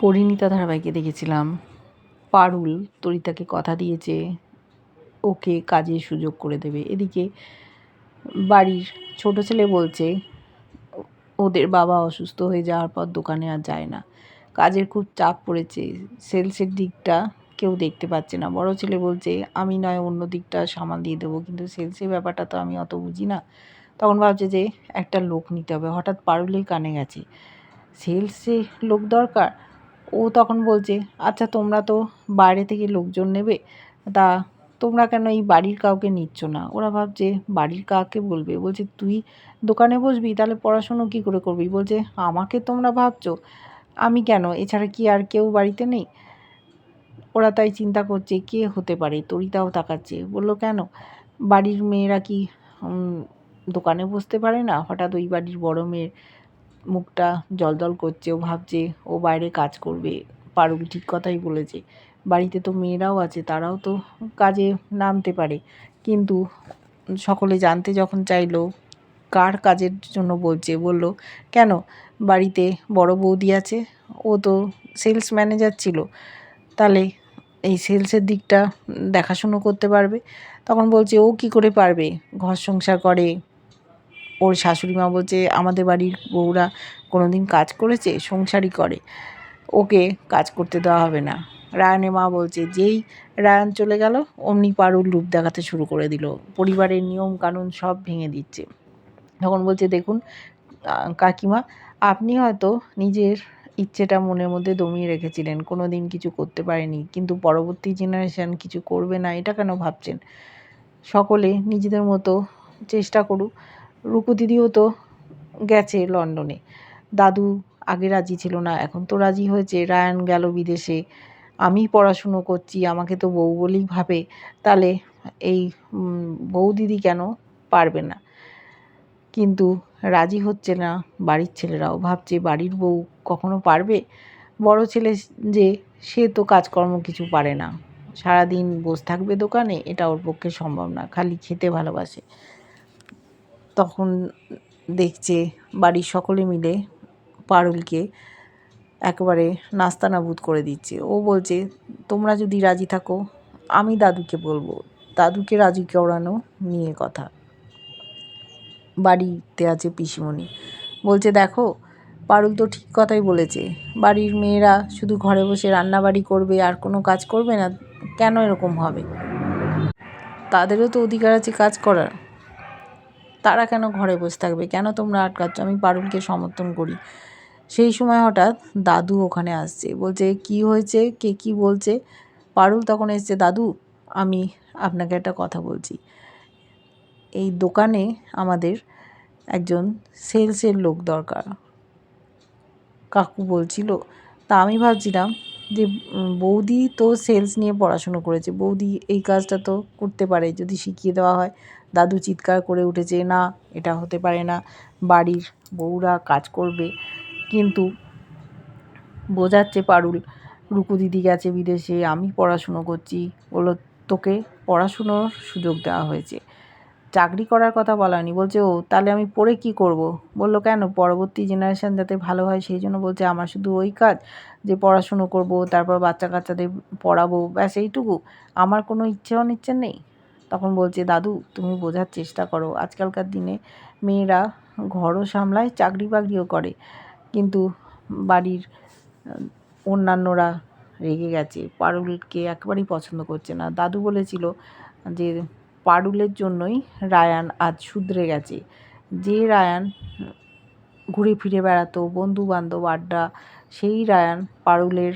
পরিণীতা ধারাবাহিকে দেখেছিলাম। পারুল তরিতাকে কথা দিয়েছে, ওকে কাজের সুযোগ করে দেবে। এদিকে বাড়ির ছোট ছেলে বলছে, ওদের বাবা অসুস্থ হয়ে যাওয়ার পর দোকানে আর যায় না। কাজের খুব চাপ পড়েছে, সেলসের দিকটা কেউ দেখতে পাচ্ছে না। বড় ছেলে বলছে, আমি নয়, অন্য দিকটা সামাল দিয়ে দেবো, কিন্তু সেলসের ব্যাপারটা তো আমি অত বুঝি না। তখন ভাবছে যে একটা লোক নিতে হবে। হঠাৎ পারুলের কানে গেছে, সেলসে লোক দরকার? ও তখন বলছে আচ্ছা তোমরা তো বাইরে থেকে লোকজন নেবে, তা তোমরা কেন এই বাড়ির কাউকে নিচ্ছ না? ওরা ভাবছে, বাড়ির কাকে বলবে? বলছে, তুই দোকানে বসবি, তাহলে পড়াশুনো কী করে করবি? বলছে, আমাকে তোমরা ভাবছ, আমি কেন? এছাড়া কি আর কেউ বাড়িতে নেই? ওরা তাই চিন্তা করছে, কে হতে পারে? তরিতাও তাকাচ্ছে, বলল, কেন? বাড়ির মেয়েরা কি দোকানে বসতে পারে না? হঠাৎ ওই বাড়ির বড় মেয়ের মুখটা জলজল করছে, ও ভাবছে ও বাইরে কাজ করবে। পারুল ঠিক কথাই বলেছে। বাড়িতে তো মেয়েরাও আছে, তারাও তো কাজে নামতে পারে। কিন্তু সকলে জানতে যখন চাইলো, কার কাজের জন্য বলছে, বলল, কেন? বাড়িতে বড় বৌদি আছে, ও তো সেলস ম্যানেজার ছিল। তাহলে এই সেলসের দিকটা দেখাশুনো করতে পারবে? তখন বলছে, ও কি করে পারবে? ঘর সংসার করে ওর শাশুড়ি মা বলছে, আমাদের বাড়ির বউরা কোনো দিন কাজ করেছে, সংসারই করে। ওকে কাজ করতে দেওয়া হবে না। রায়ানের মা বলছে, যেই রায়ান চলে গেল, অমনি পারুল রূপ দেখাতে শুরু করে দিল। পরিবারের নিয়ম কানুন সব ভেঙে দিচ্ছে। তখন বলছে, দেখুন কাকিমা, আপনি হয়তো নিজের ইচ্ছেটা মনের মধ্যে দমিয়ে রেখেছিলেন কোনো দিন কিছু করতে পারেনি, কিন্তু পরবর্তী জেনারেশান কিছু করবে না, এটা কেন ভাবছেন? সকলে নিজেদের মতো চেষ্টা করুক রূপু দিদিও তো গেছে লন্ডনে। দাদু আগে রাজি ছিল না, এখন তো রাজি হয়েছে। রায়ান গেল বিদেশে। আমি পড়াশুনো করছি, আমাকে তো বউ বলেই ভাবে। তাহলে এই বউ দিদি কেন পারবে না? কিন্তু রাজি হচ্ছে না বাড়ির ছেলেরাও। ভাবছে বাড়ির বউ কখনো পারবে? বড় ছেলে যে, সে তো কাজকর্ম কিছু পারে না। সারাদিন বসে থাকবে দোকানে, এটা ওর পক্ষে সম্ভব না। খালি খেতে ভালোবাসে। তখন দেখছে বাড়ির সকলে মিলে পারুলকে একেবারে নাস্তানাবুদ করে দিচ্ছে। ও বলছে, তোমরা যদি রাজি থাকো, আমি দাদুকে বলব। দাদুকে রাজি করানো নিয়ে কথা। বাড়িতে আছে পিসিমণি। বলছে, দেখো, পারুল তো ঠিক কথাই বলেছে। বাড়ির মেয়েরা শুধু ঘরে বসে রান্নাবাড়ি করবে, আর কোনো কাজ করবে না, কেন এরকম হবে? তাদেরও তো অধিকার আছে কাজ করার। তারা কেন ঘরে বসে থাকবে? কেন তোমরা আটকাচ্ছ? আমি পারুলকে সমর্থন করি। সেই সময় হঠাৎ দাদু ওখানে আসছে। বলছে, কি হয়েছে? কে কি বলছে? পারুল তখন এসছে, দাদু, আমি আপনাকে একটা কথা বলছি। এই দোকানে আমাদের একজন সেলসের লোক দরকার। কাকু বলছিল, তা আমি ভাবছিলাম যে বৌদি তো সেলস নিয়ে পড়াশুনো করেছে। বৌদি এই কাজটা তো করতে পারে, যদি শিখিয়ে দেওয়া হয়। দাদু চিৎকার করে উঠেছে, না, এটা হতে পারে না। বাড়ির বউরা কাজ করবে। কিন্তু বোঝাচ্ছে পারুল, রুকু দিদি গেছে বিদেশে, আমি পড়াশুনো করছি। বলল তোকে পড়াশুনোর সুযোগ দেওয়া হয়েছে। চাকরি করার কথা বলানি বলছে, ও, তাহলে আমি পড়ে কি করব? বলল, কেন? পরবর্তী জেনারেশান যাতে ভালো হয়, সেই জন্য বলছে, আমার শুধু ওই কাজ, যে পড়াশুনো করব, তারপর বাচ্চা কাচ্চাদের পড়াবো, ব্যাস এইটুকু। আমার কোনো ইচ্ছে অনিচ্ছে নেই। তখন বলছে, দাদু, তুমি বোঝার চেষ্টা করো। আজকালকার দিনে মেয়েরা ঘরও সামলায় চাকরি বাকরিও করে। কিন্তু বাড়ির অন্যান্যরা রেগে গেছে। পারুলকে একেবারেই পছন্দ করছে না। দাদু বলেছিল যে পারুলের জন্যই রায়ান আজ শুধরে গেছে। যে রায়ান ঘুরে ফিরে বেড়াতো বন্ধু বান্ধব আড্ডা, সেই রায়ান পারুলের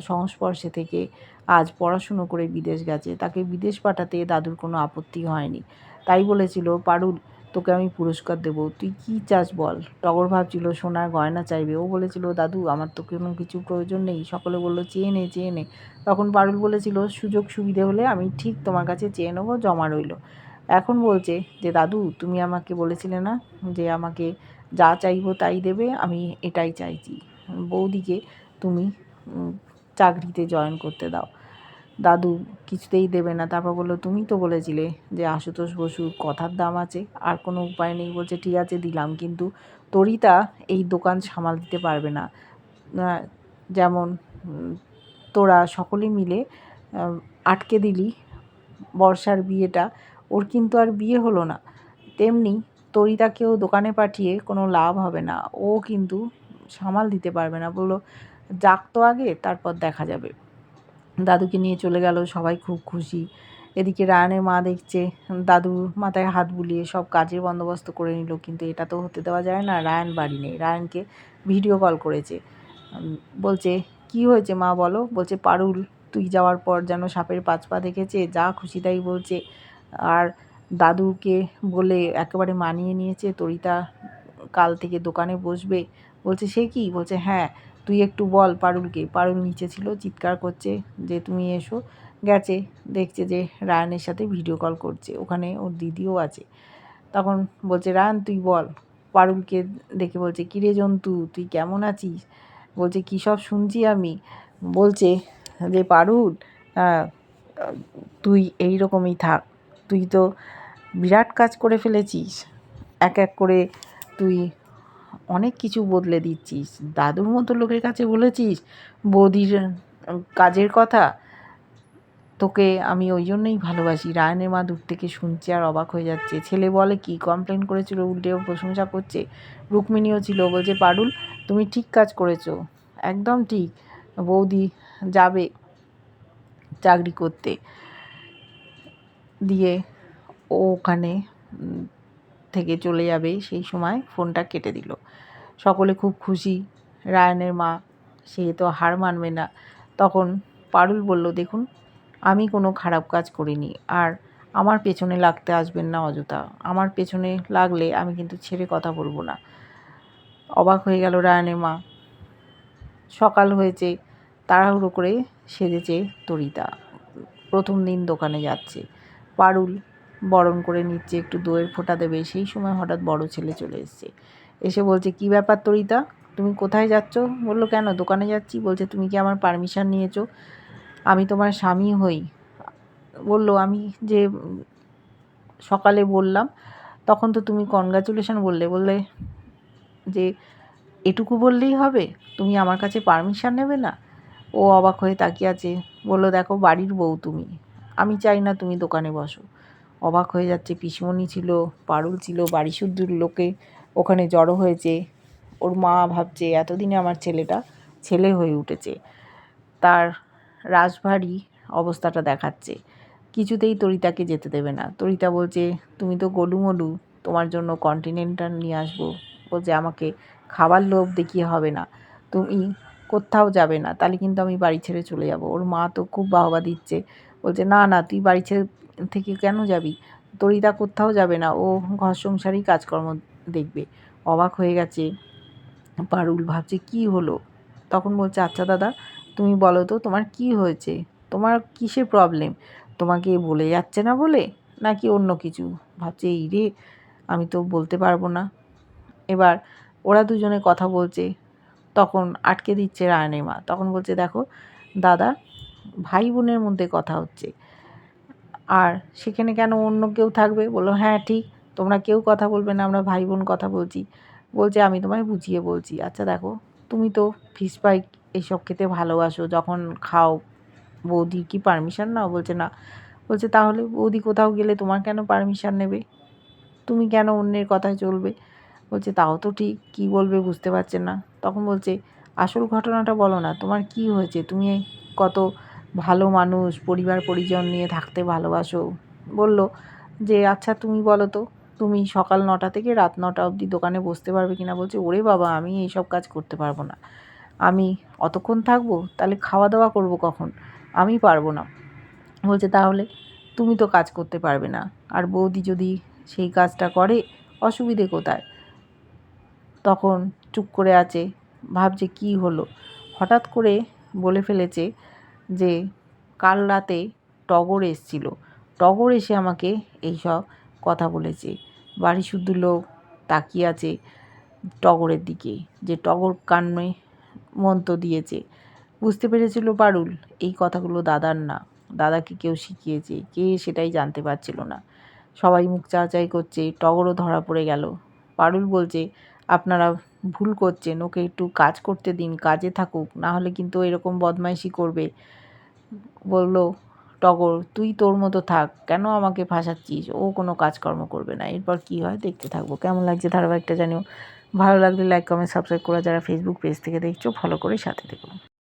সংস্পর্শে থেকে আজ পড়াশুনো করে বিদেশ গেছে। তাকে বিদেশ পাঠাতে দাদুর কোনো আপত্তি হয়নি। তাই বলেছিল, পারুল তোকে আমি পুরস্কার দেবো। তুই কী চাস বল? টগর ভাবছিল, সোনার গয়না চাইবে। ও বলেছিল, দাদু, আমার তো কোনো কিছু প্রয়োজন নেই। সকলে বলল, চেয়ে নে চেয়ে নে। তখন পারুল বলেছিল, সুযোগ সুবিধে হলে আমি ঠিক তোমার কাছে চেয়ে নেব, জমা রইল। এখন বলছে যে, দাদু, তুমি আমাকে বলেছিলে না যে আমাকে যা চাইব তাই দেবে, আমি এটাই চাইছি। বৌদিকে তুমি চাকরিতে জয়েন করতে দাও। দাদু কিছুতেই দেবে না। তারপর বলল, তুমি তো বলেছিলে যে আশুতোষ বসুর কথার দাম আছে, আর কোনো উপায় নেই। বলছে, ঠিক আছে, দিলাম, কিন্তু তরিতা এই দোকান সামাল দিতে পারবে না। যেমন তোরা সকলে মিলে আটকে দিলি বর্ষার বিয়েটা, ওর কিন্তু আর বিয়ে হলো না। তেমনি তরিতাকেও দোকানে পাঠিয়ে কোনো লাভ হবে না। ও কিন্তু সামাল দিতে পারবে না। বলল, যাক তো আগে, তারপর দেখা যাবে। দাদুকে নিয়ে চলে গেল, সবাই খুব খুশি। এদিকে রায়ানের মা দেখছে দাদুর মাথায় হাত বুলিয়ে সব কাজের বন্দোবস্ত করে নিল, কিন্তু এটা তো হতে দেওয়া যায় না, রায়ান বাড়ি নেই। রায়ানকে ভিডিও কল করেছে। বলছে, কি হয়েছে মা বলো? বলছে, পারুল, তুই যাওয়ার পর যেন সাপের পাঁচ পা দেখেছে, যা খুশি তাই বলছে। আর দাদুকে বলে, একেবারে মানিয়ে নিয়েছে, তরিতা কাল থেকে দোকানে বসবে। বলছে, সে কি? বলছে হ্যাঁ। তুই একটু বল পারুলকে পারুল নিচে ছিল, চিৎকার করছে যে তুমি এসো। গেছে, দেখছে যে রায়ানের সাথে ভিডিও কল করছে। ওখানে ওর দিদিও আছে। তখন বলছে, রায়ান, তুই বল। পারুলকে দেখে বলছে কিরে জন্তু, তুই কেমন আছিস? বলছে, কী সব শুনছি আমি? বলছে যে, পারুল তুই এই রকমই থাক। তুই তো বিরাট কাজ করে ফেলেছিস। এক এক করে তুই অনেক কিছু বদলে দিচ্ছিস। দাদুর মতো লোকের কাছে বলেছিস, বৌদির কাজের কথা। তোকে আমি ওই জন্যই ভালোবাসি। রায়নের মা দূর থেকে শুনছে আর অবাক হয়ে যাচ্ছে। ছেলে বলে, কি কমপ্লেন করেছিল? উল্টেও প্রশংসা করছে? রুক্মিণীও ছিল, বলছে, পারুল, তুমি ঠিক কাজ করেছ। একদম ঠিক। বৌদি যাবে চাকরি করতে। দিয়ে ও ওখানে থেকে চলে যাবে সেই সময় ফোনটা কেটে দিল। সকলে খুব খুশি। রায়ানের মা, সে তো হার মানবে না। তখন পারুল বলল, দেখুন, আমি কোনো খারাপ কাজ করিনি। আর আমার পেছনে লাগতে আসবেন না অযথা। আমার পেছনে লাগলে আমি কিন্তু ছেড়ে কথা বলব না। অবাক হয়ে গেল রায়ানের মা। সকাল হয়েছে, তাড়াহুড়ো করে সেজেছে তরিতা। প্রথম দিন দোকানে যাচ্ছে। পারুল বরণ করে নিচ্ছে, একটু দইয়ের ফোঁটা দেবে। সেই সময় হঠাৎ বড় ছেলে চলে এসছে। এসে বলছে, কি ব্যাপার তরিতা? তুমি কোথায় যাচ্ছ? বলল, কেন? দোকানে যাচ্ছি। বলছে, তুমি কি আমার পারমিশন নিয়েছো? আমি তোমার স্বামী হই। বলল, আমি যে সকালে বললাম, তখন তো তুমি কনগ্রাচুলেশন বললে। বললে, যে এটুকু বললেই হবে? তুমি আমার কাছে পারমিশন নেবে না? ও অবাক হয়ে তাকিয়ে আছে। বলল, দেখো, বাড়ির বউ তুমি। আমি চাই না তুমি দোকানে বসো। অবাক হয়ে যাচ্ছে। পিসমণি ছিল, পারুল ছিল বাড়ি শুদ্ধুর লোকে ওখানে জড়ো হয়েছে। ওর মা ভাবছে, এতদিনে আমার ছেলেটা ছেলে হয়ে উঠেছে। তার রাজভারী অবস্থাটা দেখাচ্ছে। কিছুতেই তরিতাকে যেতে দেবে না। তরিতা বলছে, তুমি তো গোলুমলু, তোমার জন্য কন্টিনেন্টাল নিয়ে আসব। বলছে, আমাকে খাবার লোভ দেখিয়ে হবে না। তুমি কোথাও যাবে না, তাহলে কিন্তু আমি বাড়ি ছেড়ে চলে যাব। ওর মা তো খুব বাহবা দিচ্ছে। বলছে, না না, তুই বাড়ি ছেড়ে থেকে কেন যাবি? তরিতা কোথাও যাবে না। ও ঘর সংসারই কাজকর্ম দেখবে। অবাক হয়ে গেছে। পারুল ভাবছে, কি হলো? তখন বলছে আচ্ছা দাদা, তুমি বলো তো, তোমার কি হয়েছে? তোমার কিসের প্রবলেম তোমাকে বলে যাচ্ছে না বলে? নাকি অন্য কিছু? ভাবছে, এই রে, আমি তো বলতে পারব না। এবার ওরা দুজনে কথা বলছে। তখন আটকে দিচ্ছে রায়নের মা। তখন বলছে, দেখো, দাদা, ভাই বোনের মধ্যে কথা হচ্ছে। আর সেখানে কেন অন্য কেউ থাকবে? বলল হ্যাঁ ঠিক, তোমরা কেউ কথা বলবে না, আমরা ভাই বোন কথা বলছি। বলছে, আমি তোমায় বুঝিয়ে বলছি। আচ্ছা দেখো, তুমি তো ফিশ ফ্রাই এইসব খেতে ভালোবাসো, যখন খাও, বৌদি কি পারমিশন নাও? বলছে, না। বলছে, তাহলে বৌদি কোথাও গেলে তোমার কেন পারমিশন নেবে? তুমি কেন অন্যের কথায় চলবে? বলছে, তাও তো ঠিক, কী বলবে বুঝতে পারছে না। তখন বলছে, আসল ঘটনাটা বলো না, তোমার কি হয়েছে? তুমি কত ভালো মানুষ, পরিবার, পরিজন নিয়ে থাকতে ভালোবাসো। বলল, যে আচ্ছা তুমি বলো তো, তুমি সকাল নটা থেকে রাত নটা অবধি দোকানে বসতে পারবে কিনা? বলছে, ওরে বাবা, আমি এইসব কাজ করতে পারব না। আমি অতক্ষণ থাকব? তাহলে খাওয়া দাওয়া করব কখন? আমি পারব না। বলছে, তাহলে তুমি তো কাজ করতে পারবে না। আর বৌদি যদি সেই কাজটা করে, অসুবিধে কোথায়? তখন চুপ করে আছে, ভাবছে কি হলো। হঠাৎ করে বলে ফেলেছে যে কাল রাতে টগর এসছিল। টগর এসে আমাকে এইসব কথা বলেছে। বাড়ি শুদ্ধ লোক তাকিয়ে আছে টগরের দিকে, যে টগর কান্নে মন্ত্র দিয়েছে। বুঝতে পেরেছিল পারুল এই কথাগুলো দাদার না। দাদাকে কেউ শিখিয়েছে, কে সেটাই জানতে পারছিল না। সবাই মুখ চাচাই করছে, টগরও ধরা পড়ে গেল। পারুল বলছে আপনারা ভুল করছেন, ওকে একটু কাজ করতে দিন, কাজে থাকুক, না হলে কিন্তু এরকম বদমাইশি করবে। বলল, টগর, তুই তোর মতো থাক, কেন আমাকে ফাঁসাচ্ছিস? ও কোনো কাজকর্ম করবে না। এরপর কি হয়? দেখতে থাকব। কেমন লাগছে ধারাবাহিকটা জানিও। ভালো লাগলে লাইক কমেন্ট সাবস্ক্রাইব করা, যারা ফেসবুক পেজ থেকে দেখছ ফলো করে সাথে থেকো।